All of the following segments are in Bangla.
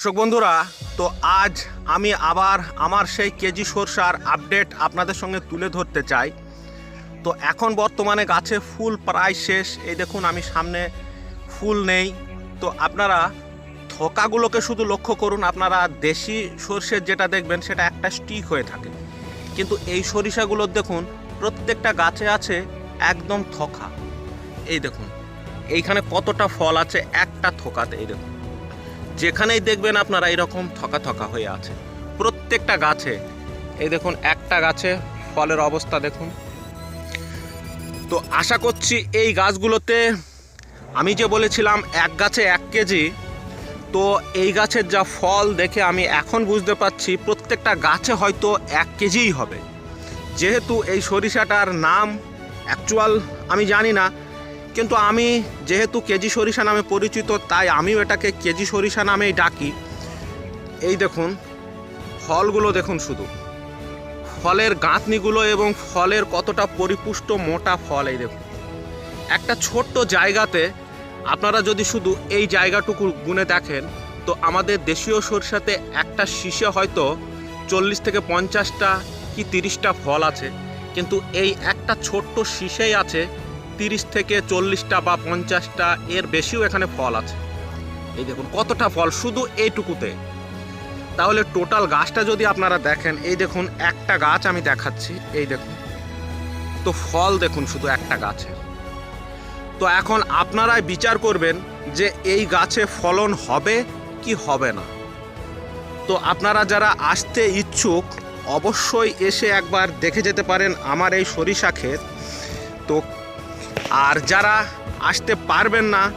দর্শক বন্ধুরা, তো আজ আমি আবার আমার সেই কেজি সরষার আপডেট আপনাদের সঙ্গে তুলে ধরতে চাই। তো এখন বর্তমানে গাছে ফুল প্রায় শেষ। এই দেখুন, আমি সামনে ফুল নেই। তো আপনারা থোকাগুলোকে শুধু লক্ষ্য করুন, আপনারা দেশি সর্ষের যেটা দেখবেন, সেটা একটা স্টিক হয়ে থাকে। কিন্তু এই সরিষাগুলোর দেখুন, প্রত্যেকটা গাছে আছে একদম থোকা। এই দেখুন, এইখানে কতটা ফল আছে একটা থোকাতে, এই দেখুন। যেখানেই দেখবেন আপনারা এরকম থকা থকা হয়ে আছে। প্রত্যেকটা গাছে, এই দেখুন, একটা গাছে ফলের অবস্থা দেখুন। তো আশা করছি এই গাছগুলোতে, আমি যে বলেছিলাম এক গাছে এক কেজি, তো এই গাছের যা ফল দেখে আমি এখন বুঝতে পারছি প্রত্যেকটা গাছে হয়তো এক কেজিই হবে। যেহেতু এই সরিষাটার নাম অ্যাকচুয়াল আমি জানি না কিন্তু আমি যেহেতু কেজি সরিষা নামে পরিচিত, তাই আমিও এটাকে কেজি সরিষা নামেই ডাকি। এই দেখুন, ফলগুলো দেখুন শুধু। ফলের গাঁথনিগুলো এবং ফলের কতটা পরিপুষ্ট মোটা ফল এই দেখুন। একটা ছোট্ট জায়গাতে আপনারা যদি শুধু এই জায়গাটুকু গুনে দেখেন, তো আমাদের দেশীয় সরষাতে একটা শীষে হয়তো চল্লিশ থেকে পঞ্চাশটা কি তিরিশটা ফল আছে। কিন্তু এই একটা ছোট্ট শীষেই আছে তিরিশ থেকে চল্লিশটা বা পঞ্চাশটা এর বেশিও এখানে ফল আছে। এই দেখুন, কতটা ফল, শুধু এইটুকুতে। তাহলে টোটাল গাছটা যদি আপনারা দেখেন, এই দেখুন একটা গাছ আমি দেখাচ্ছি, এই দেখুন। তো ফল দেখুন, শুধু একটা গাছে। তো এখন আপনারাই বিচার করবেন যে এই গাছে ফলন হবে কি হবে না। তো আপনারা যারা আসতে ইচ্ছুক, অবশ্যই এসে একবার দেখে যেতে পারেন আমার এই সরিষা ক্ষেত। তো আর যারা আসতে পারবেন না,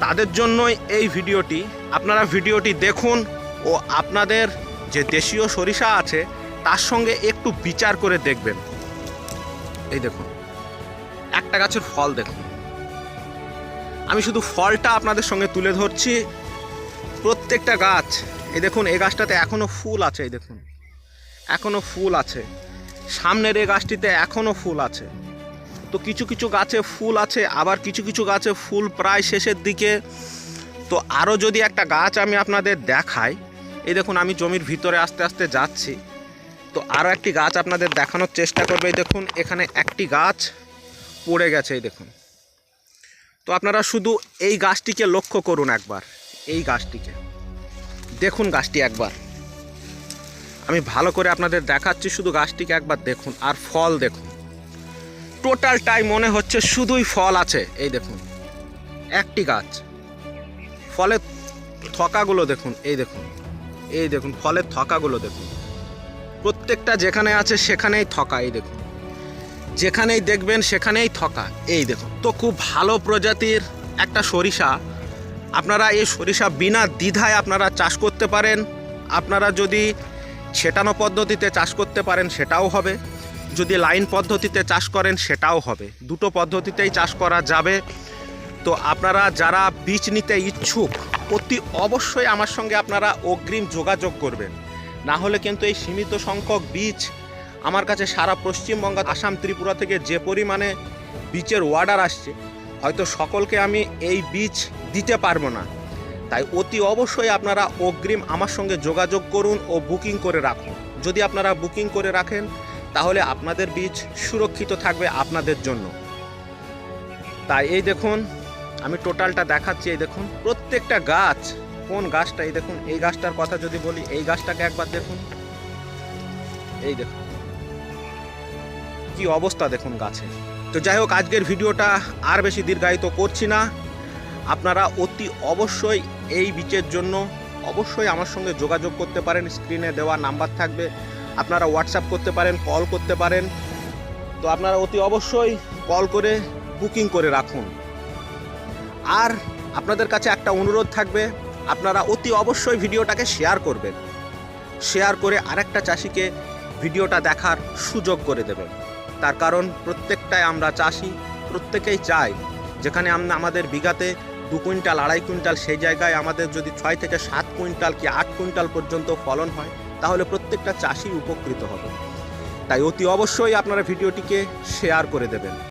তাদের জন্যই এই ভিডিওটি। আপনারা ভিডিওটি দেখুন ও আপনাদের যে দেশীয় সরিষা আছে, তার সঙ্গে একটু বিচার করে দেখবেন। এই দেখুন, একটা গাছের ফল দেখুন। আমি শুধু ফলটা আপনাদের সঙ্গে তুলে ধরছি। প্রত্যেকটা গাছ, এই দেখুন, এই গাছটাতে এখনও ফুল আছে, এই দেখুন। এখনও ফুল আছে। সামনের এই গাছটিতে এখনও ফুল আছে। তো কিছু কিছু গাছে ফুল আছে, আবার কিছু কিছু গাছে ফুল প্রায় শেষের দিকে। তো আরও যদি একটা গাছ আমি আপনাদের দেখাই, এই দেখুন আমি জমির ভিতরে আস্তে আস্তে যাচ্ছি। তো আরও একটি গাছ আপনাদের দেখানোর চেষ্টা করবে, এই দেখুন এখানে একটি গাছ পড়ে গেছে, এই দেখুন। তো আপনারা শুধু এই গাছটিকে লক্ষ্য করুন একবার, এই গাছটিকে। দেখুন গাছটি একবার। আমি ভালো করে আপনাদের দেখাচ্ছি, শুধু গাছটিকে একবার দেখুন, আর ফল দেখুন। টোটালটাই মনে হচ্ছে শুধুই ফল আছে। এই দেখুন, একটি গাছ। ফলের থকাগুলো দেখুন, এই দেখুন এই দেখুন, ফলের থকাগুলো দেখুন। প্রত্যেকটা যেখানে আছে সেখানেই থকা, এই দেখুন। যেখানেই দেখবেন সেখানেই থকা, এই দেখুন। তো খুব ভালো প্রজাতির একটা সরিষা, আপনারা এই সরিষা বিনা দ্বিধায় আপনারা চাষ করতে পারেন। আপনারা যদি ছেটানো পদ্ধতিতে চাষ করতে পারেন, সেটাও হবে। যদি লাইন পদ্ধতিতে চাষ করেন, সেটাও হবে। দুটো পদ্ধতিতেই চাষ করা যাবে। তো আপনারা যারা বীজ নিতে ইচ্ছুক, অতি অবশ্যই আমার সঙ্গে আপনারা অগ্রিম যোগাযোগ করবেন। না হলে কিন্তু এই সীমিত সংখ্যক বীজ আমার কাছে সারা পশ্চিমবঙ্গ, আসাম, ত্রিপুরা থেকে যে পরিমাণে বীজের অর্ডার আসছে, হয়তো সকলকে আমি এই বীজ দিতে পারব না। তাই অতি অবশ্যই আপনারা অগ্রিম আমার সঙ্গে যোগাযোগ করুন ও বুকিং করে রাখুন। যদি আপনারা বুকিং করে রাখেন তাহলে আপনাদের বীজ সুরক্ষিত থাকবে আপনাদের জন্য। তাই এই দেখুন, আমি টোটালটা দেখাচ্ছি, এই দেখুন, প্রত্যেকটা গাছ, কোন গাছটা, এই দেখুন, এই গাছটার কথা যদি বলি, এই গাছটাকে একবার দেখুন। এই দেখুন, কি অবস্থা দেখুন গাছে। তো যাই হোক, আজকের ভিডিওটা আর বেশি দীর্ঘায়িত করছি না। আপনারা অতি অবশ্যই এই বীচের জন্য অবশ্যই আমার সঙ্গে যোগাযোগ করতে পারেন। স্ক্রিনে দেওয়া নাম্বার থাকবে। আপনারা হোয়াটসঅ্যাপ করতে পারেন কল করতে পারেন। তো আপনারা অতি অবশ্যই কল করে বুকিং করে রাখুন। আর আপনাদের কাছে একটা অনুরোধ থাকবে, আপনারা অতি অবশ্যই ভিডিওটাকে শেয়ার করবেন। শেয়ার করে আরেকটা চাষিকে ভিডিওটা দেখার সুযোগ করে দেবেন। তার কারণ প্রত্যেকটাই আমরা চাষি, প্রত্যেকেই চাই। যেখানে আমরা আমাদের বিঘাতে দু কুইন্টাল, আড়াই কুইন্টাল, সেই জায়গায় আমাদের যদি ছয় থেকে সাত কুইন্টাল কি আট কুইন্টাল পর্যন্ত ফলন হয় তাহলে প্রত্যেকটা চাষি উপকৃত হবে। তাই অতি অবশ্যই আপনারা ভিডিওটিকে শেয়ার করে দেবেন।